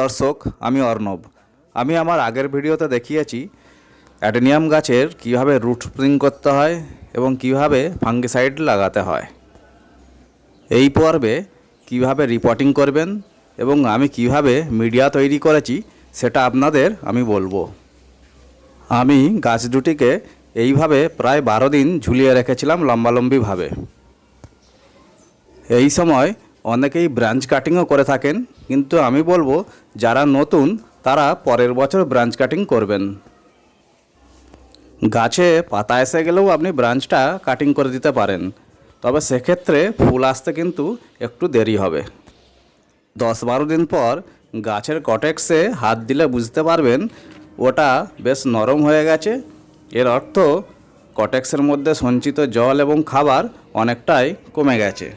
দর্শক, আমি অর্ণব। আমি আমার আগের ভিডিওতে দেখিয়েছি অ্যাডেনিয়াম গাছের কীভাবে রুট স্প্রিং করতে হয় এবং কীভাবে ফাঙ্গিসাইড লাগাতে হয়। এই পর্বে কীভাবে রিপোর্টিং করবেন এবং আমি কীভাবে মিডিয়া তৈরি করেছি সেটা আপনাদের আমি বলব। আমি গাছ দুটিকে এইভাবে প্রায় বারো দিন ঝুলিয়ে রেখেছিলাম লম্বালম্বিভাবে। এই সময় অনেকেই ব্রাঞ্চ কাটিংও করে থাকেন, কিন্তু আমি বলব যারা নতুন, তারা পরের বছর ব্রাঞ্চ কাটিং করবেন। গাছে পাতা এসে গেলেও আপনি ব্রাঞ্চটা কাটিং করে দিতে পারেন। তবে সেক্ষেত্রে ফুল আসতে কিন্তু একটু দেরি হবে। দশ বারো দিন পর গাছের কটেক্সে হাত দিলে বুঝতে পারবেন, ওটা বেশ নরম হয়ে গেছে। এর অর্থ কটেক্সের মধ্যে সঞ্চিত জল এবং খাবার অনেকটাই কমে গেছে।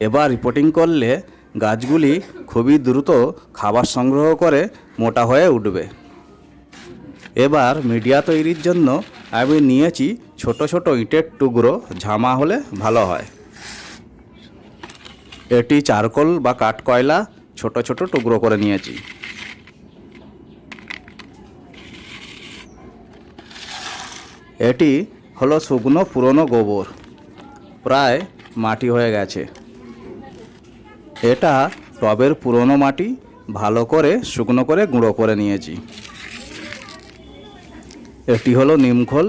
এবার রিপোর্টিং করলে গাছগুলি খুবই দ্রুত খাবার সংগ্রহ করে মোটা হয়ে উঠবে। এবার মিডিয়া তৈরির জন্য আমি নিয়েছি ছোট ছোট ইটের টুকরো, ঝামা হলে ভালো হয়। এটি চারকোল বা কাঠকয়লা ছোট ছোট টুকরো করে নিয়েছি। এটি হলো শুকনো পুরনো গোবর। প্রায় মাটি হয়ে গেছে। এটা টবের পুরনো মাটি, ভালো করে, শুকনো করে, গুঁড়ো করে নিয়েছি। এটি হলো নিমখোল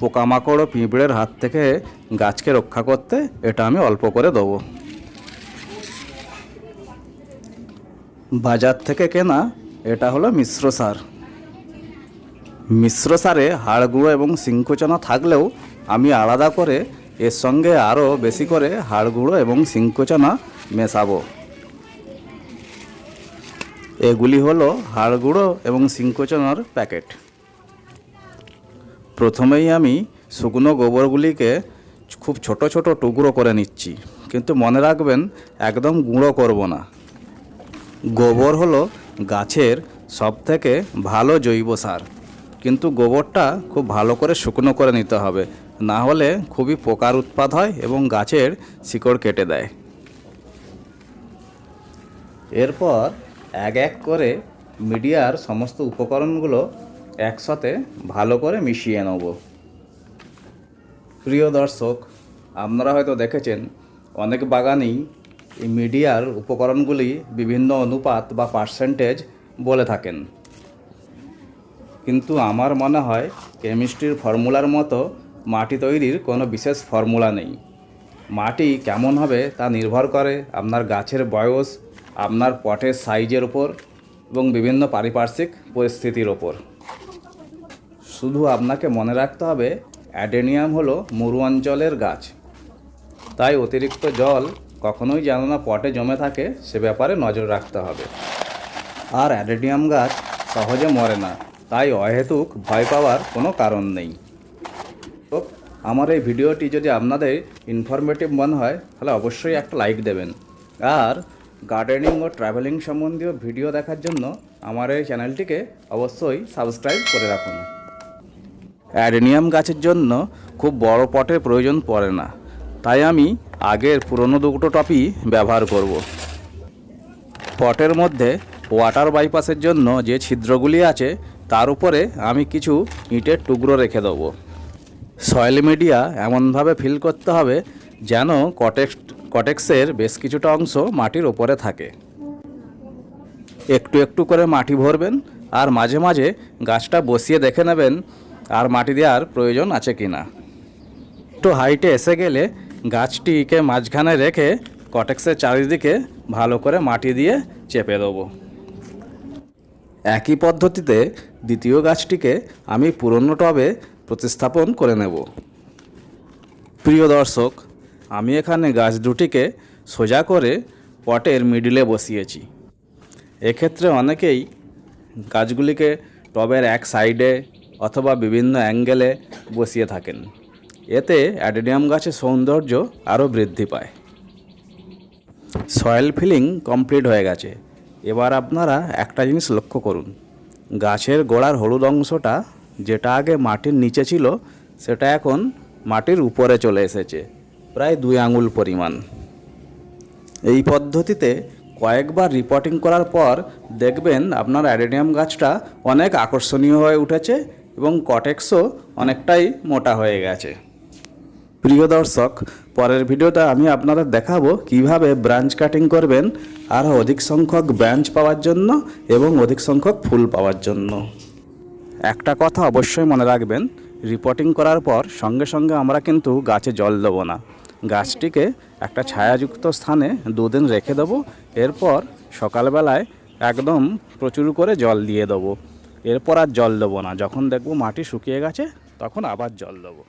পোকামাকড় ও পিঁপড়ের হাত থেকে গাছকে রক্ষা করতে এটা আমি অল্প করে দেবো। বাজার থেকে কেনা এটা হলো মিশ্র সার। মিশ্র সারে হাড় গুঁড়ো এবং সিংকোচনা থাকলেও আমি আলাদা করে এর সঙ্গে আরও বেশি করে হাড় গুঁড়ো এবং সিংকোচনা মেশাবো। এগুলি হলো হাড় গুঁড়ো এবং সিংকোচনার প্যাকেট। প্রথমেই আমি শুকনো গোবরগুলিকে খুব ছোট ছোট টুকরো করে নিচ্ছি, কিন্তু মনে রাখবেন একদম গুঁড়ো করব না। গোবর হলো গাছের সবথেকে ভালো জৈব সার, কিন্তু গোবরটা খুব ভালো করে শুকনো করে নিতে হবে, না হলে খুবই পোকার উৎপাদ হয় এবং গাছের শিকড় কেটে দেয়। এরপর এক এক করে মিডিয়ার সমস্ত উপকরণগুলো একসাথে ভালো করে মিশিয়ে নেব। প্রিয় দর্শক, আপনারা হয়তো দেখেছেন, অনেক বাগানেই এই মিডিয়ার উপকরণগুলি বিভিন্ন অনুপাত বা পার্সেন্টেজ বলে থাকেন। কিন্তু আমার মনে হয়, কেমিস্ট্রির ফর্মুলার মতো মাটি তৈরির কোনো বিশেষ ফর্মুলা নেই। মাটি কেমন হবে তা নির্ভর করে আপনার গাছের বয়স আপনার পটের সাইজের ওপর এবং বিভিন্ন পারিপার্শ্বিক পরিস্থিতির ওপর শুধু আপনাকে মনে রাখতে হবে, অ্যাডেনিয়াম হলো মরু অঞ্চলের গাছ। তাই অতিরিক্ত জল কখনোই যেন না পটে জমে থাকে, সে ব্যাপারে নজর রাখতে হবে। আর অ্যাডেনিয়াম গাছ সহজে মরে না, তাই অহেতুক ভয় পাওয়ার কোনো কারণ নেই। আমার এই ভিডিওটি যদি আপনাদের ইনফরমেটিভ মনে হয়, তাহলে অবশ্যই একটা লাইক দেবেন। আর গার্ডেনিং ও ট্রাভেলিং সম্বন্ধীয় ভিডিও দেখার জন্য আমার এই চ্যানেলটিকে অবশ্যই সাবস্ক্রাইব করে রাখুন। অ্যাডেনিয়াম গাছের জন্য খুব বড় পটের প্রয়োজন পড়ে না। তাই আমি আগের পুরনো দুটো টপই ব্যবহার করব। পটের মধ্যে ওয়াটার বাইপাসের জন্য যে ছিদ্রগুলি আছে, তার উপরে আমি কিছু ইটের টুকরো রেখে দেবো। সয়েল মিডিয়া এমনভাবে ফিল করতে হবে যেন কটেক্স কটেক্সের বেশ কিছুটা অংশ মাটির ওপরে থাকে। একটু একটু করে মাটি ভরবেন আর মাঝে মাঝে গাছটা বসিয়ে দেখে নেবেন আর মাটি দেওয়ার প্রয়োজন আছে কি না। একটু হাইটে এসে গেলে গাছটিকে মাঝখানে রেখে কটেক্সের চারিদিকে ভালো করে মাটি দিয়ে চেপে দেবো। একই পদ্ধতিতে দ্বিতীয় গাছটিকে আমি পুরনো টবে প্রতিস্থাপন করে নেব। প্রিয় দর্শক আমি এখানে গাছ দুটিকে সোজা করে পটের মিডিলে বসিয়েছি। এক্ষেত্রে অনেকেই গাছগুলিকে টবের এক সাইডে অথবা বিভিন্ন অ্যাঙ্গেলে বসিয়ে থাকেন। এতে অ্যাডেনিয়াম গাছের সৌন্দর্য আরও বৃদ্ধি পায়। সয়েল ফিলিং কমপ্লিট হয়ে গেছে। এবার আপনারা একটা জিনিস লক্ষ্য করুন। গাছের গোড়ার হলুদ অংশটা যেটা আগে মাটির নিচে ছিল, সেটা এখন মাটির উপরে চলে এসেছে। প্রায় দুই আঙুল পরিমাণ। এই পদ্ধতিতে কয়েকবার রিপোর্টিং করার পর দেখবেন আপনার অ্যাডেনিয়াম গাছটা অনেক আকর্ষণীয় হয়ে উঠেছে এবং কটেক্সও অনেকটাই মোটা হয়ে গেছে। প্রিয় দর্শক, পরের ভিডিওতে আমি আপনাদের দেখাবো কীভাবে ব্রাঞ্চ কাটিং করবেন আরও অধিক সংখ্যক ব্রাঞ্চ পাওয়ার জন্য এবং অধিক সংখ্যক ফুল পাওয়ার জন্য। একটা কথা অবশ্যই মনে রাখবেন রিপোর্টিং করার পর সঙ্গে সঙ্গে আমরা কিন্তু গাছে জল দেবো না। গাছটিকে একটা ছায়াযুক্ত স্থানে দুদিন রেখে দেবো। এরপর সকালবেলায় একদম প্রচুর করে জল দিয়ে দেবো। এরপর আর জল দেবো না। যখন দেখব মাটি শুকিয়ে গেছে, তখন আবার জল দেবো।